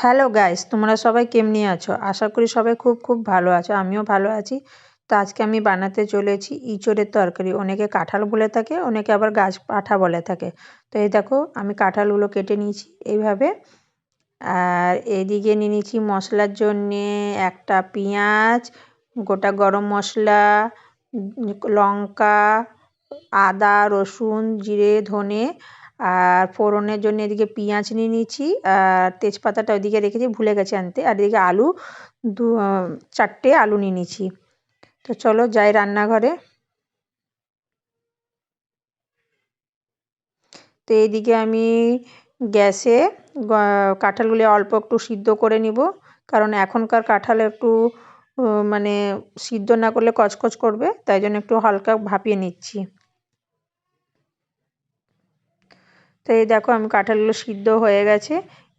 Hello guys তোমরা সবাই কেমনি আছো? আশা করি সবাই খুব খুব ভালো আছো। আমিও ভালো আছি। তো আজকে আমি বানাতে চলেছি ইঁচড়ের তরকারি। অনেকে কাঁঠাল বলে থাকে, অনেকে আবার গাছ পাঠা বলে থাকে। তো এই দেখো, আমি কাঁঠালগুলো কেটে নিয়েছি এইভাবে। আর এদিকে নিয়ে নিয়েছি মশলার জন্যে একটা পেঁয়াজ, গোটা গরম মশলা লঙ্কা, আদা, রসুন, জিরে, ধনে আর ফোড়নের জন্য এদিকে পেঁয়াজ নিয়ে নিয়েছি, আর তেজপাতাটা ওইদিকে রেখেছি, ভুলে গেছি আনতে। আর এদিকে আলু, দু, চারটে আলু নিয়ে নিয়েছি। তো চলো যাই রান্নাঘরে। তো এইদিকে আমি গ্যাসে কাঁঠালগুলি অল্প একটু সিদ্ধ করে নিব, কারণ এখনকার কাঁঠাল একটু মানে সিদ্ধ না করলে কচকচ করবে, তাই জন্য একটু হালকা ভাপিয়ে নিচ্ছি। তো এই দেখো আমি কাঁঠালগুলো সিদ্ধ হয়ে গেছে।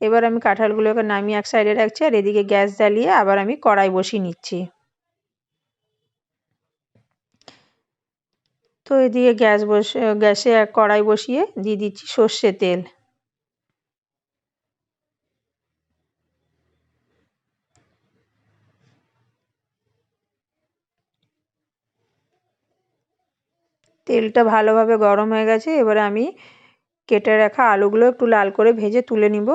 এবার আমি কাঁঠালগুলোকে নামিয়ে এক সাইডে রাখছি আর এদিকে গ্যাস জ্বালিয়ে আবার আমি কড়াই বসিয়ে নিচ্ছি। তো এদিকে গ্যাস বসে, গ্যাসে এক কড়াই বসিয়ে দিয়ে দিচ্ছি সর্ষে তেল। তেলটা ভালোভাবে গরম হয়ে গেছে, এবারে আমি কেটে রাখা আলুগুলো একটু লাল করে ভেজে তুলে নিব।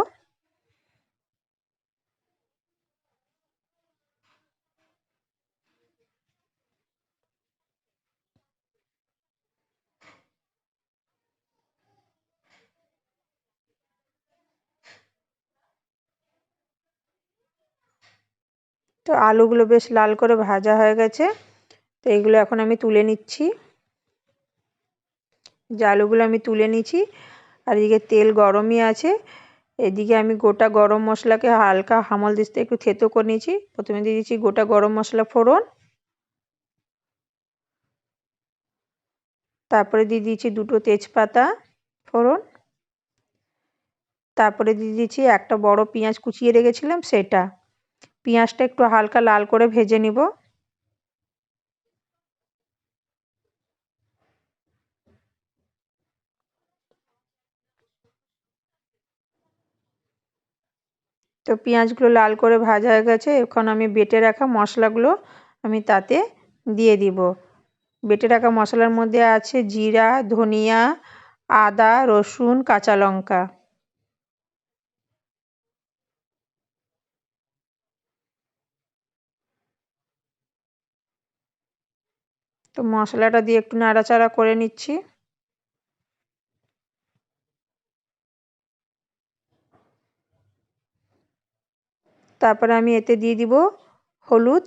তো আলুগুলো বেশ লাল করে ভাজা হয়ে গেছে। তো এইগুলো এখন আমি তুলে নিচ্ছি। যে আলুগুলো আমি তুলে নিচ্ছি আর এদিকে তেল গরমই আছে। এদিকে আমি গোটা গরম মশলাকে হালকা হামল দিস্তে একটু থেতো করে নিয়েছি। প্রথমে দিয়ে দিচ্ছি গোটা গরম মশলা ফোড়ন। তারপরে দিয়ে দিচ্ছি দুটো তেজপাতা ফোড়ন। তারপরে দিয়ে দিচ্ছি একটা বড় পেঁয়াজ কুচিয়ে রেখেছিলাম, সেটা। পেঁয়াজটা একটু হালকা লাল করে ভেজে নিব। তো পেঁয়াজগুলো লাল করে ভাজা হয়ে গেছে। এখন আমি বেটে রাখা মশলাগুলো আমি তাতে দিয়ে দিব। বেটে রাখা মশলার মধ্যে আছে জিরা, ধনিয়া, আদা, রসুন, কাঁচা লঙ্কা। তো মশলাটা দিয়ে একটু নাড়াচাড়া করে নিচ্ছি। তারপরে আমি এতে দিয়ে দিব হলুদ।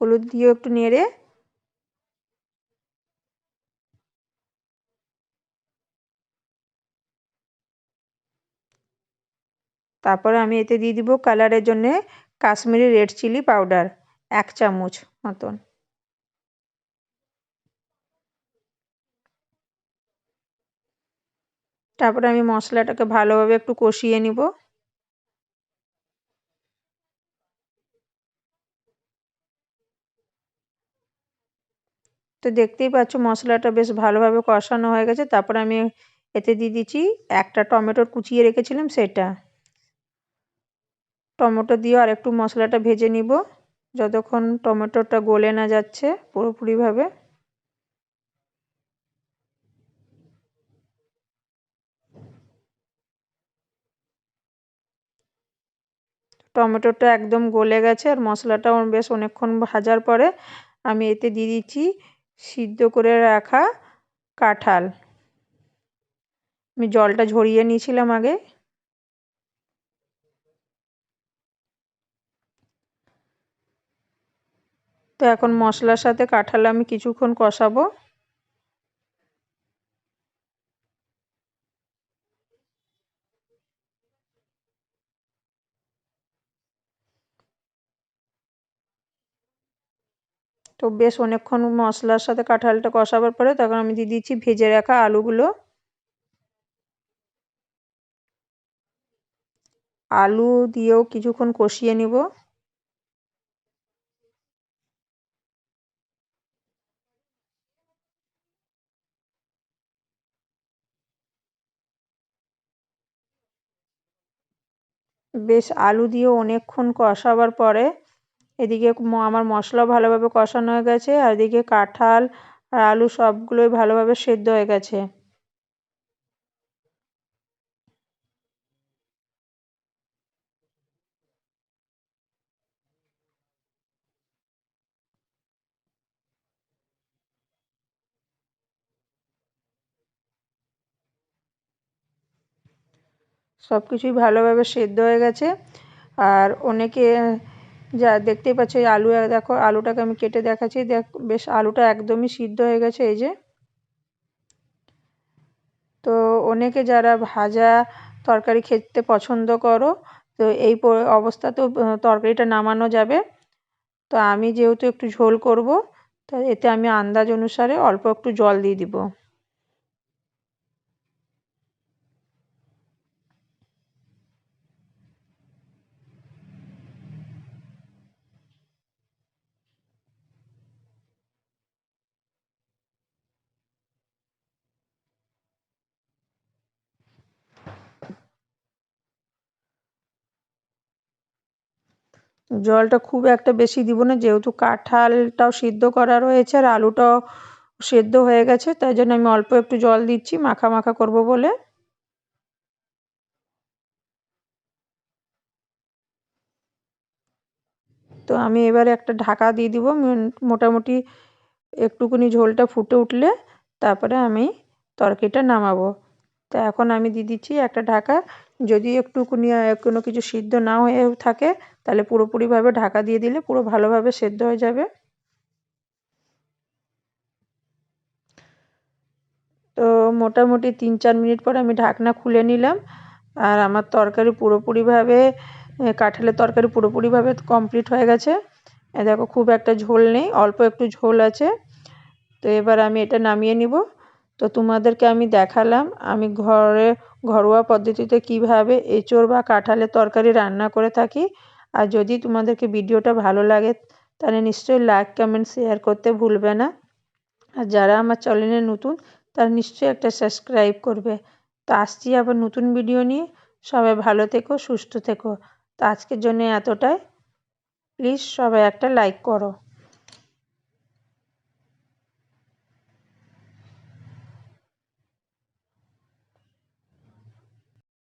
হলুদ দিয়ে একটু নেড়ে। তারপরে আমি এতে দিয়ে দিব কালারের জন্যে কাশ্মীরি রেড চিলি পাউডার এক চামচ মতন। তারপরে আমি মশলাটাকে ভালোভাবে একটু কষিয়ে নিব। তো দেখতেই পাচ্ছ মশলাটা বেশ ভালোভাবে কষানো হয়ে গেছে। তারপরে আমি এতে দিয়ে দিচ্ছি একটা টমেটোর কুচিয়ে রেখেছিলাম সেটা। টমেটো দিয়ে আর একটু মশলাটা ভেজে নিব। যতক্ষণ টমেটোটা গলে না যাচ্ছে পুরোপুরিভাবে। টমেটোটা একদম গলে গেছে আর মশলাটাও বেশ অনেকক্ষণ ভাজার পরে আমি এতে দিয়ে দিচ্ছি সিদ্ধ করে রাখা কাঁঠাল। আমি জলটা ঝরিয়ে নিয়েছিলাম আগে। তো এখন মশলার সাথে কাঁঠাল আমি কিছুক্ষণ কষাবো। তো বেশ অনেকক্ষণ মশলার সাথে কাঁঠালটা কষাবার পরে তখন আমি দিয়ে দিচ্ছি ভেজে রাখা আলুগুলো। আলু দিয়েও কিছুক্ষণ কষিয়ে নিব। বেশ আলু দিয়ে অনেকক্ষণ কষাবার পরে এদিকে আমার মশলা ভালোভাবে কষানো হয়ে গেছে, আর এদিকে কাঁঠাল আর আলু সবগুলোই ভালোভাবে সেদ্ধ হয়ে গেছে। সব কিছুই ভালোভাবে সেদ্ধ হয়ে গেছে, আর অনেকে যা দেখতেই পাচ্ছ এই আলু, দেখো আলুটাকে আমি কেটে দেখাচ্ছি। দেখ, বেশ আলুটা একদমই সিদ্ধ হয়ে গেছে এই যে। তো অনেকে যারা ভাজা তরকারি খেতে পছন্দ করো, তো এই অবস্থাতেও তরকারিটা নামানো যাবে। তো আমি যেহেতু একটু ঝোল করব, তো এতে আমি আন্দাজ অনুসারে অল্প একটু জল দিয়ে দিব। জলটা খুব একটা বেশি দিব না, যেহেতু কাঁঠালটাও সিদ্ধ করা রয়েছে আর আলুটাও সেদ্ধ হয়ে গেছে, তাই জন্য আমি অল্প একটু জল দিচ্ছি, মাখা মাখা করব বলে। তো আমি এবারে একটা ঢাকা দিয়ে দিব মোটামুটি একটুকুনি ঝোলটা ফুটে উঠলে, তারপরে আমি তরকারিটা নামাবো। তো এখন আমি দিয়ে দিচ্ছি একটা ঢাকা। যদি একটুকুনি কোনো কিছু সিদ্ধ না হয়ে থাকে, তাহলে পুরোপুরিভাবে ঢাকা দিয়ে দিলে পুরো ভালোভাবে সেদ্ধ হয়ে যাবে। তো মোটামুটি তিন, চার মিনিট পর আমি ঢাকনা খুলে নিলাম। আর আমার তরকারি পুরোপুরিভাবে, কাঁঠালের তরকারি পুরোপুরিভাবে কমপ্লিট হয়ে গেছে। দেখো, খুব একটা ঝোল নেই, অল্প একটু ঝোল আছে। তো এবার আমি এটা নামিয়ে নিব। তো তোমাদেরকে আমি দেখালাম, আমি ঘরে ঘরোয়া পদ্ধতিতে কীভাবে এঁচোড় বা কাঁঠালের তরকারি রান্না করে থাকি। আর যদি তোমাদেরকে ভিডিওটা ভালো লাগে, তাহলে নিশ্চয়ই লাইক কমেন্ট শেয়ার করতে ভুলবে না। আর যারা আমার চ্যানেলে নতুন, তারা নিশ্চয়ই একটা সাবস্ক্রাইব করবে। তো আসছি আবার নতুন ভিডিও নিয়ে। সবাই ভালো থেকো, সুস্থ থেকো। তো আজকের জন্য এতটাই। প্লিজ সবাই একটা লাইক করো।